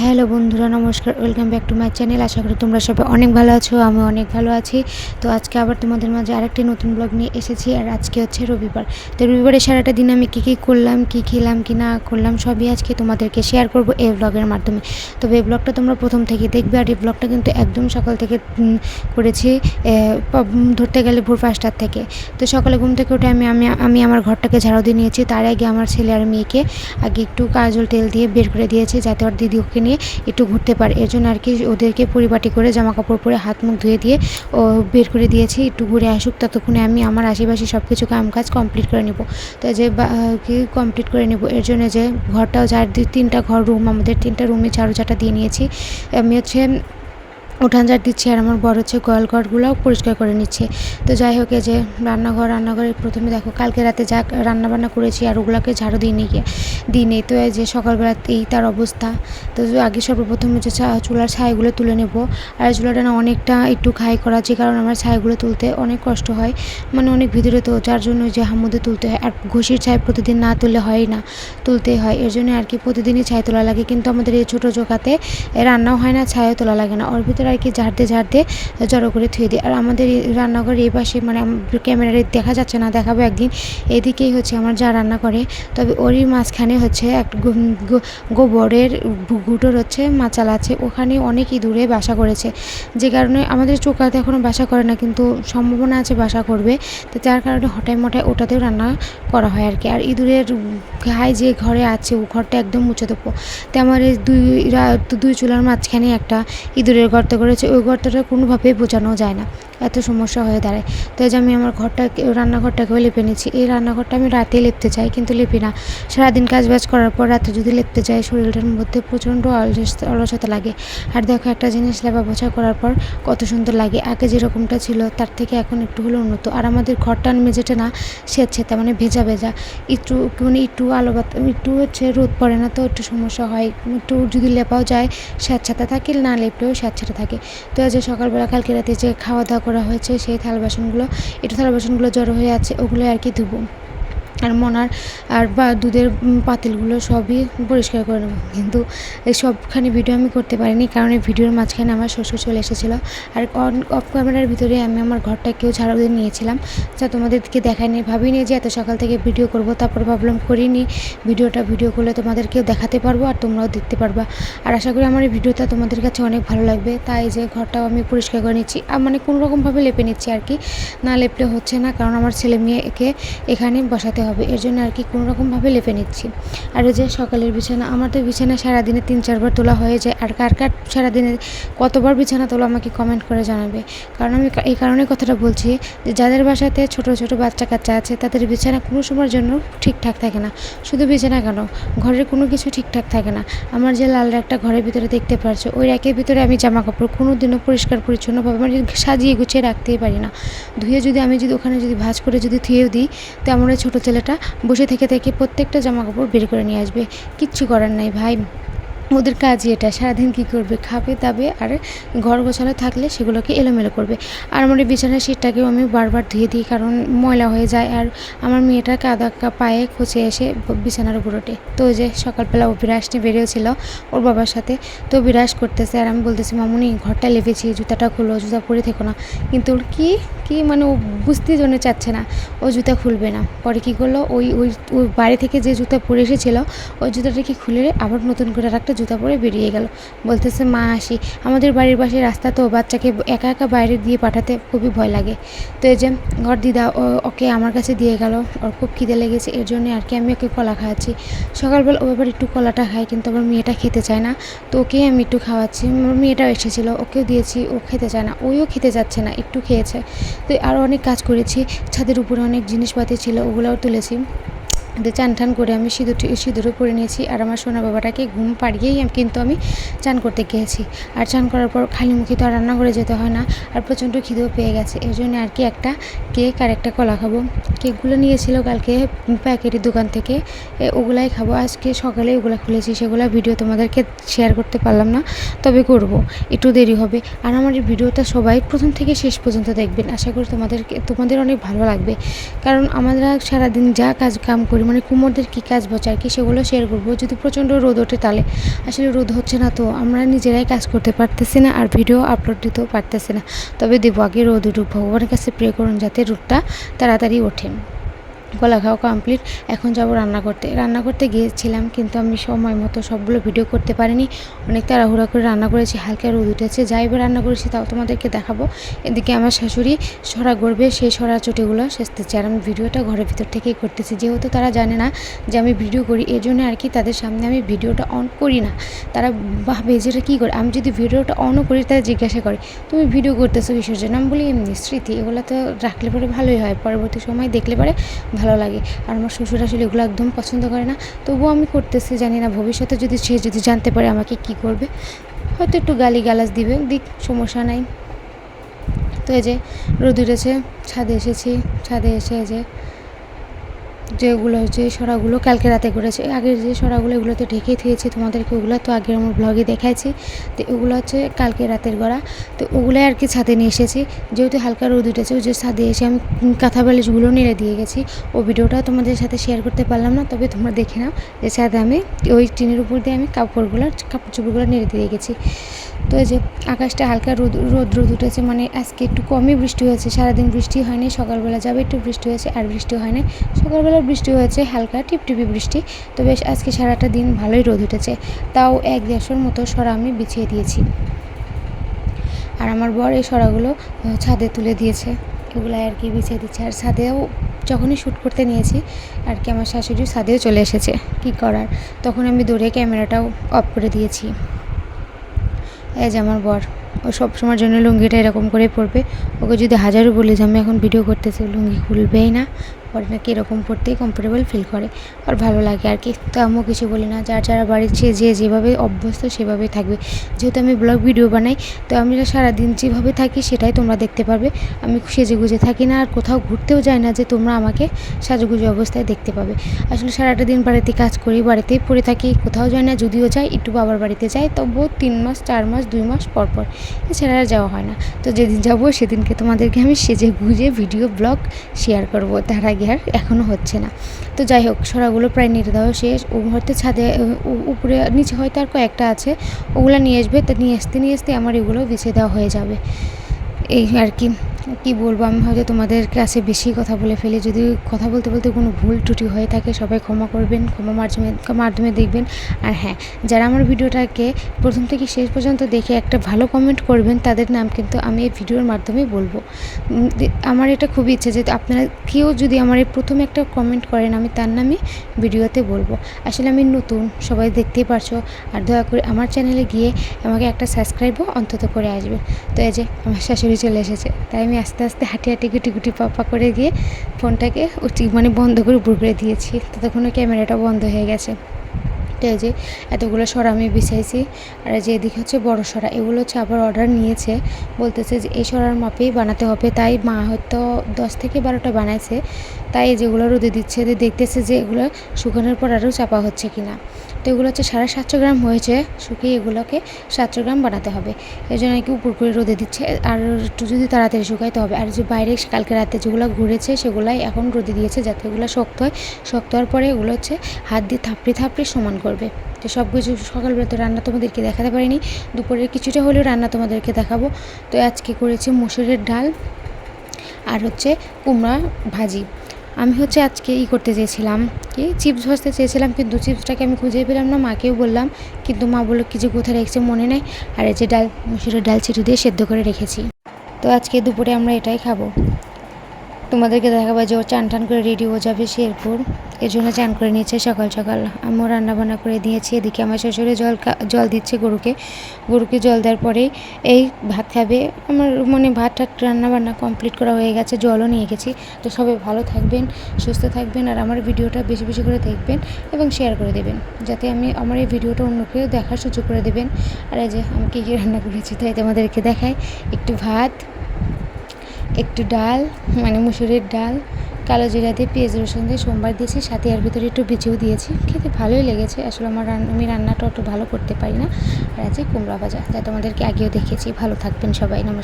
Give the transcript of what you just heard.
Hello বন্ধুরা, নমস্কার welcome back to my channel আশা করি তোমরা সবাই অনেক ভালো আছো আমি অনেক ভালো আছি। তো আজকে আবার তোমাদের মাঝে আরেকটি নতুন ব্লগ নিয়ে এসেছি, আর আজকে হচ্ছে রবিবার। তো রবিবারে সারাটা দিন আমি কী কী করলাম, কী খেলাম, কি না করলাম, সবই আজকে তোমাদেরকে শেয়ার করব এই ব্লগের মাধ্যমে। তবে এই ব্লগটা তোমরা প্রথম থেকে দেখবে, আর এই ব্লগটা কিন্তু একদম সকাল থেকে করেছি ধরতে গেলে ভোর পাঁচটার থেকে। তো সকালে ঘুম থেকে উঠে আমি আমি আমি আমার ঘরটাকে ঝাড়ু দিয়ে নিয়েছি। তার আগে আমার ছেলে আর মেয়েকে আগে একটু কাজল তেল দিয়ে বের করে দিয়েছি, যাতে ওর দিদি ওকে নিয়ে একটু ঘুরতে পারে। এর জন্য আর কি ওদেরকে পরিপাটি করে জামা কাপড় পরে হাত মুখ ধুয়ে দিয়ে, ও বের করে দিয়েছি, একটু ঘুরে আসুক। ততক্ষণে আমি আমার আশেপাশে সব কিছু কাম কাজ কমপ্লিট করে নেব। তো যে কি কমপ্লিট করে নেব? এর জন্য যে ঘরটাও চার তিনটা ঘর রুম আমাদের তিনটা রুমে ঝাড়ু ঝাঁটা দিয়ে নিয়েছি। আমি হচ্ছে উঠান ঝাড় দিচ্ছি আর আমার বড় হচ্ছে গোয়াল ঘরগুলোও পরিষ্কার করে নিচ্ছে। তো যাই হোক যে রান্নাঘর রান্নাঘরে প্রথমে দেখো, কালকে রাতে যা রান্নাবান্না করেছি আর ওগুলোকে ঝাড়ু দিয়ে নিয়ে গিয়ে দিই নেই তো এই যে সকালবেলাতেই তার অবস্থা। তো আগে সর্বপ্রথম চা- চুলার ছাইগুলো তুলে নেব। আর চুলাটা না অনেকটা একটু খাই করা যে কারণে আমার ছাইগুলো তুলতে অনেক কষ্ট হয়। মানে অনেক ভিতরে তো, যার জন্য যে হামুদে তুলতে হয়। আর ঘষির ছাই প্রতিদিন না তুললে হয় না, তুলতেই হয়। এর জন্য আর কি প্রতিদিনই ছাই তোলা লাগে। কিন্তু আমাদের এই ছোটো জোকাতে রান্নাও হয় না, ছাইও তোলা লাগে না। ওর ভিতরে আর কি ঝাড়তে ঝাড়তে জড়ো করে থুয়ে দিই। আর আমাদের রান্নাঘর এই পাশে মানে ক্যামেরায় দেখা যাচ্ছে না, দেখাবো একদিন। এদিকেই হচ্ছে আমার যা রান্না করে। তবে ওরই মাঝখানে হচ্ছে এক গোবরের গুটোর হচ্ছে, মাচাল আছে। ওখানে অনেক ইঁদুরে বাসা করেছে। যে কারণে আমাদের চোকাতে এখনও বাসা করে না, কিন্তু সম্ভাবনা আছে বাসা করবে। তো যার কারণে হঠাৎ মঠায় ওটাতেও রান্না করা হয় আর কি আর ইঁদুরের গায়ে যে ঘরে আছে, ও ঘরটা একদম মুছে দেবো। তো আমার এই দুই দুই চুলার মাঝখানে একটা ইঁদুরের গর্ত করেছে ওই গর্তটা কোনোভাবেই বোঝানো যায় না। এত সমস্যা হয়ে দাঁড়ায়। তো যে আমি আমার ঘরটা, রান্নাঘরটাকেও লেপে নিচ্ছি এই রান্নাঘরটা আমি রাতে লেপতে চাই, কিন্তু লেপি না। সারাদিন কাজ বাজ করার পর রাতে যদি লেপতে যাই, শরীরটার মধ্যে প্রচণ্ড অলস, অলসতা লাগে। আর দেখো একটা জিনিস লেপা পোছা করার পর কত সুন্দর লাগে। আগে যেরকমটা ছিল, তার থেকে এখন একটু হলেও উন্নত। আর আমাদের ঘরটার মেঝেটা না স্বেচ্ছেতা মানে ভেজা ভেজা। একটু মানে একটু আলো একটু হচ্ছে রোদ পড়ে না তো একটু সমস্যা হয়। একটু যদি লেপাও যায় স্যাঁতসাথে থাকে, না লেপলেও স্যাঁতসাথে থাকে। তো আজ সকালবেলা কালকে রাতে যে খাওয়া দাওয়া করা হয়েছে, সেই থাল বাসনগুলো একটু থাল বাসনগুলো জড়ো হয়ে আছে ওগুলো আর কি ধুবো। আর মনার আর বা দুধের পাতিলগুলো সবই পরিষ্কার করে নেব। কিন্তু এই সবখানি ভিডিও আমি করতে পারিনি, কারণ এই ভিডিওর মাঝখানে আমার শ্বশুর চলে এসেছিল। আর অফ ক্যামেরার ভিতরে আমি আমার ঘরটাকেও ঝাড়ু দিয়ে নিয়েছিলাম। যা তোমাদেরকে দেখায়নি, ভাবিনি যে এত সকাল থেকে ভিডিও করব, তারপর ভাবলাম করিনি। ভিডিওটা ভিডিও করলে তোমাদেরকেও দেখাতে পারব আর তোমরাও দেখতে পারবা। আর আশা করি আমার এই ভিডিওটা তোমাদের কাছে অনেক ভালো লাগবে। তাই যে ঘরটাও আমি পরিষ্কার করে নিচ্ছি। আর মানে কোনো রকমভাবে লেপে নিচ্ছি আর কি। না লেপলে হচ্ছে না, কারণ আমার ছেলে মেয়েকে এখানে বসাতে হবে। এর জন্য আর কি কোনো রকমভাবে লেপে নিচ্ছি। আর এই যে সকালের বিছানা, আমার তো বিছানা সারাদিনে তিন, চারবার তোলা হয়ে যায়। আর কার কার সারাদিনে কতবার বিছানা তোলা আমাকে কমেন্ট করে জানাবে। কারণ আমি এই কারণে কথাটা বলছি যে, যাদের বাসাতে ছোট ছোট বাচ্চা কাচ্চা আছে, তাদের বিছানা কোনো সময়ের জন্য ঠিকঠাক থাকে না। শুধু বিছানা কেন? ঘরের কোনো কিছু ঠিকঠাক থাকে না। আমার যে লাল একটা ঘরের ভিতরে দেখতে পারছ, ওই র্যাকের ভিতরে আমি জামা কাপড় কোনো দিনও পরিষ্কার, পরিচ্ছন্নভাবে মানে সাজিয়ে গুছিয়ে রাখতেই পারি না। ধুয়ে যদি আমি যদি ওখানে যদি ভাঁজ করে যদি ধুয়েও দিই, তো আমার ওই ছোটো ছেলেটা বসে থেকে থেকে প্রত্যেকটা জামা কাপড় বের করে নিয়ে আসবে। কিচ্ছু করার নাই ভাই। ওদের কাজই এটা, সারাদিন কী করবে, খাবে, দাবে আর ঘর গোছানো থাকলে সেগুলোকে এলোমেলো করবে। আর আমার বিছানার সিটটাকেও আমি বারবার ধুয়ে দিই কারণ ময়লা হয়ে যায় আর আমার মেয়েটা কাদা পায়ে খচে এসে বিছানার উপর ওঠে। তো যে সকালবেলা ও বিরাস নিয়ে বেরিয়েছিল, ওর বাবার সাথে। তো বিরাস করতেছে আর আমি বলতেছি, মামুনি, ঘরটা লেপেছি, জুতাটা খুলো, জুতা পরে থেকো না। কিন্তু ওর কি কি মানে ও বুঝতেই জন্য চাচ্ছে না। ও জুতা খুলবে না। পরে কী করল? ওই ওই ওই বাড়ি থেকে যে জুতা পরে এসেছিল, ওই জুতাটা কি খুলে আবার নতুন করে আর একটা জুতা পরে বেরিয়ে গেল। বলতেছে, মা, আসি। আমাদের বাড়ির পাশে রাস্তা তো, বাচ্চাকে একা একা বাইরে দিয়ে পাঠাতে খুবই ভয় লাগে। তো এই যে, ঘর দিদা ওকে আমার কাছে দিয়ে গেল। ওর খুব খিদে লেগেছে, এর জন্য আর কি আমি ওকে কলা খাওয়াচ্ছি। সকালবেলা ও এবার একটু কলাটা খায়, কিন্তু আমার মেয়েটা খেতে চায় না। তো ওকেই আমি একটু খাওয়াচ্ছি। আমার মেয়েটাও এসেছিল, ওকেও দিয়েছি, ও খেতে চায় না। ওইও খেতে যাচ্ছে না, একটু খেয়েছে। তো আরও অনেক কাজ করেছি। ছাদের উপরে অনেক জিনিসপাতি ছিল ওগুলোও তুলেছি। চান টান করে আমি সিঁদুর সিঁদুরও পরে নিয়েছি আর আমার সোনা বাবাটাকে ঘুম পাড়িয়েই কিন্তু আমি চান করতে গিয়েছি। আর চান করার পর খালি মুখে তো আর রান্না করে যেতে হয় না আর প্রচণ্ড খিদেও পেয়ে গেছে। এর জন্য আর কি একটা কেক আর একটা কলা খাব। কেকগুলো নিয়েছিল কালকে প্যাকেটের দোকান থেকে। ওগুলাই খাব। আজকে সকালে ওগুলো খুলেছি, সেগুলো ভিডিও তোমাদেরকে শেয়ার করতে পারলাম না, তবে করব। একটু দেরি হবে। আর আমার এই ভিডিওটা সবাই প্রথম থেকে শেষ পর্যন্ত দেখবেন। আশা করি তোমাদেরকে, তোমাদের অনেক ভালো লাগবে। কারণ আমরা সারাদিন যা কাজ কাম করি করি মানে কুমোরদের কী কাজ বসে আর কি সেগুলো শেয়ার করব? যদি প্রচণ্ড রোদ ওঠে তাহলে। আসলে রোদ হচ্ছে না তো, আমরা নিজেরাই কাজ করতে পারতেছি না আর ভিডিও আপলোড দিতেও পারতেছি না। তবে দেবো আগে রোদ উঠুক, ভগবানের কাছে প্রে করুন যাতে রোদটা তাড়াতাড়ি ওঠে। খাওয়া কমপ্লিট এখন যাব রান্না করতে। রান্না করতে গিয়েছিলাম, কিন্তু আমি সময় মতো সবগুলো ভিডিও করতে পারিনি। অনেক তাড়াহুড়া করে রান্না করেছি, হালকা রোদ উঠেছে। যাই বা রান্না করেছি তাও তোমাদেরকে দেখাবো। এদিকে আমার শাশুড়ি সরা গড়বে সেই সরা চটিগুলো সেচতেছে আর আমি ভিডিওটা ঘরের ভিতর থেকেই করতেছি। যেহেতু তারা জানে না যে আমি ভিডিও করি এই জন্য আর কি তাদের সামনে আমি ভিডিওটা অন করি না। তারা ভাবে যেটা কী করে? আমি যদি ভিডিওটা অনও করি, তারা জিজ্ঞাসা করে, তুমি ভিডিও করতেছো কিসের জন্য? আমি বলি, এমনি স্মৃতি, এগুলো তো রাখলে পরে ভালোই হয়। পরবর্তী সময় দেখলে পরে ভালো লাগে। আর আমার শ্বশুর আসলে এগুলো একদম পছন্দ করে না। তবুও আমি করতেছি, জানি না ভবিষ্যতে যদি সে যদি জানতে পারে আমাকে কি করবে। হয়তো একটু গালি গালাজ দিবে, দিক সমস্যা নাই। তো এই যে রোদ উঠেছে, ছাদে এসেছি, ছাদে এসে এই যে যেগুলো যে সরাগুলো কালকে রাতে করেছে আগের যে সরাগুলো এগুলো তো ঢেকে দিয়েছি তোমাদেরকে, ওগুলো তো আগের আমার ব্লগে দেখাইছি। তো ওগুলো হচ্ছে কালকে রাতের গড়া। তো ওগুলো আর কি ছাদে নিয়ে এসেছি। যেহেতু হালকা রোদ উঠেছে, ওই যে ছাদে এসে আমি কাঁথা বালিশগুলো নেড়ে দিয়ে গেছি। ও ভিডিওটা তোমাদের সাথে শেয়ার করতে পারলাম না, তবে তোমরা দেখে নাও যে ছাদে আমি ওই টিনের উপর দিয়ে আমি কাপড়গুলো, কাপড় চোপড়গুলো নেড়ে দিয়ে গেছি। তো এই যে আকাশটা হালকা রোদ রোদ রোদ উঠেছে মানে আজকে একটু কমই বৃষ্টি হয়েছে। সারাদিন বৃষ্টি হয়নি, সকালবেলা যাবে একটু বৃষ্টি হয়েছে, আর বৃষ্টি হয় না সকালবেলা বৃষ্টি হয়েছে, হালকা টিপটিপি বৃষ্টি, তো বেশ আজকে সারাটা দিন ভালোই রোদ উঠেছে। তাও এক দেড়শোর মতো সরা আমি বিছিয়ে দিয়েছি। আর আমার বর এই সরাগুলো ছাদে তুলে দিয়েছে। এগুলো আর কি বিছিয়ে দিচ্ছে। আর ছাদেও যখনই শ্যুট করতে নিয়েছি, আর কি আমার শাশুড়ি ছাদেও চলে এসেছে। কি করার? তখন আমি দৌড়ে ক্যামেরাটাও অফ করে দিয়েছি। এই যে আমার বর। ও সব সময়ের জন্য লুঙ্গিটা এরকম করে পরবে। ওকে যদি হাজারও বলি যে আমি এখন ভিডিও করতেছি, লুঙ্গি খুলবেই না। পরে নাকি এরকম পড়তেই কমফোর্টেবল ফিল করে। আর ভালো লাগে আর কি। তো আমিও কিছু বলি না। যার যারা বাড়ির চেয়ে যে যেভাবে অভ্যস্ত সেভাবেই থাকবে। যেহেতু আমি ব্লগ ভিডিও বানাই, তো আমি সারাদিন যেভাবে থাকি সেটাই তোমরা দেখতে পারবে। আমি সেজে গুজে থাকি না আর কোথাও ঘুরতেও যাই না যে তোমরা আমাকে সাজুগুজু অবস্থায় দেখতে পাবে। আসলে সারাটা দিন বাড়িতে কাজ করি, বাড়িতেই পড়ে থাকি, কোথাও যাই না, যদিও যাই, একটু বাবার বাড়িতে যাই, তবুও তিন মাস, চার মাস, দুই মাস পর পর। এছাড়া যাওয়া হয় না। তো যেদিন যাব সেদিনকে তোমাদেরকে আমি সেজে গুজে ভিডিও, ব্লগ শেয়ার করব। তার আগে আর এখনও হচ্ছে না। তো যাই হোক, সরাগুলো প্রায় নেড়ে দেওয়া শেষ। ও হয়তো ছাদে উপরে, নিচে হয়তো আর কয়েকটা আছে। ওগুলো নিয়ে আসবে। তা নিয়ে আসতে নিয়ে আসতে আমার এগুলো বিছিয়ে দেওয়া হয়ে যাবে। এই আর কি। কি বলব? আমি হয়তো তোমাদের কাছে বেশি কথা বলে ফেলি। যদি কথা বলতে বলতে কোনো ভুল ত্রুটি হয়ে থাকে, সবাই ক্ষমা করবেন, ক্ষমা মাধ্যমে মাধ্যমে দেখবেন। আর হ্যাঁ যারা আমার ভিডিওটাকে প্রথম থেকে শেষ পর্যন্ত দেখে একটা ভালো কমেন্ট করবেন, তাদের নাম কিন্তু আমি এই ভিডিওর মাধ্যমেই বলব। আমার এটা খুবই ইচ্ছে যে আপনারা কেউ যদি আমার এই প্রথম একটা কমেন্ট করেন, আমি তার নামই ভিডিওতে বলব। আসলে আমি নতুন, সবাই দেখতেই পারছ। আর দয়া করে আমার চ্যানেলে গিয়ে আমাকে একটা সাবস্ক্রাইবও অন্তত করে আসবে। তো এই যে, আমার শাশুড়ি চলে এসেছে। তাই আস্তে আস্তে হাঁটি হাঁটি গুটি গুটি পাপা করে গিয়ে ফোনটাকে মানে বন্ধ করে উপর করে দিয়েছি। ততক্ষণে ক্যামেরাটা বন্ধ হয়ে গেছে। এই যে এতগুলো সরা আমি বিছাইছি। আর যে এদিকে হচ্ছে বড় সরা। এগুলো হচ্ছে আবার অর্ডার নিয়েছে। বলতেছে যে এই সরার মাপেই বানাতে হবে। তাই মা হয়তো দশ থেকে বারোটা বানাইছে। তাই যেগুলো রোদে দিচ্ছে দেখতেছে যে এগুলো শুকানোর পর আরও চাপা হচ্ছে কিনা। তো এগুলো হচ্ছে সাড়ে সাতশো গ্রাম হয়েছে শুকিয়ে এগুলোকে সাতশো গ্রাম বানাতে হবে। এই জন্য আর কি উপর করে রোদে দিচ্ছে। আর একটু যদি তাড়াতাড়ি শুকাইতে হবে। আর যে বাইরে কালকে রাতে যেগুলো ঘুরেছে সেগুলাই এখন রোদে দিয়েছে যাতে এগুলো শক্ত হয়। শক্ত হওয়ার পরে এগুলো হচ্ছে হাত দিয়ে থাপড়ে থাপড়ে সমান করবে। তো সব কিছু সকালবেলা তো রান্না তোমাদেরকে দেখাতে পারিনি। দুপুরের কিছুটা হলেও রান্না তোমাদেরকে দেখাবো। তো আজকে করেছি মুসুরের ডাল আর হচ্ছে কুমড়া ভাজি। আমি হচ্ছে আজকে ই করতে চেয়েছিলাম, কি? চিপস ভাজতে চেয়েছিলাম, কিন্তু চিপসটাকে আমি খুঁজে পেলাম না, মাকেও বললাম, কিন্তু মা বলল কি যে কোথায় রেখেছে মনে নেই, আর এই যে ডাল, মুসুরের ডাল ছিটু দিয়ে সেদ্ধ করে রেখেছি। তো আজকে দুপুরে আমরা এটাই খাব। তোমাদেরকে দেখাবো যে ও চান টান করে রেডি হয়ে যাবে শেরপুর। এর জন্য চান করে নিয়েছে সকাল সকাল। আমিও রান্নাবান্না করে দিয়েছি। এদিকে আমার শ্বশুরে জল জল দিচ্ছে গরুকে। গরুকে জল দেওয়ার পরেই এই ভাত খাবে। আমার মানে ভাত টাত রান্নাবান্না কমপ্লিট করা হয়ে গেছে, জলও নিয়ে গেছি। তো সবাই ভালো থাকবেন, সুস্থ থাকবেন, আর আমার ভিডিওটা বেশি বেশি করে দেখবেন এবং শেয়ার করে দেবেন। যাতে আমি আমার এই ভিডিওটা অন্যকে দেখার সুযোগ করে দেবেন। আর এই যে আমি কী কী রান্না করেছি তাই তোমাদেরকে দেখাই। একটু ভাত একটু ডাল মানে মুসুরির ডাল, কালো জিরা দিয়ে পেঁয়াজ রসুন দিয়ে সোমবার দিয়েছি, সাথে এর ভিতরে একটু বিচিও দিয়েছি। খেতে ভালোই লেগেছে, আসলে আমার আমি রান্নাটা অত ভালো করতে পারি না। আর আছে কুমড়া ভাজা, যা তোমাদেরকে আগেও দেখেছি ভালো থাকবেন সবাই, নমস্কার।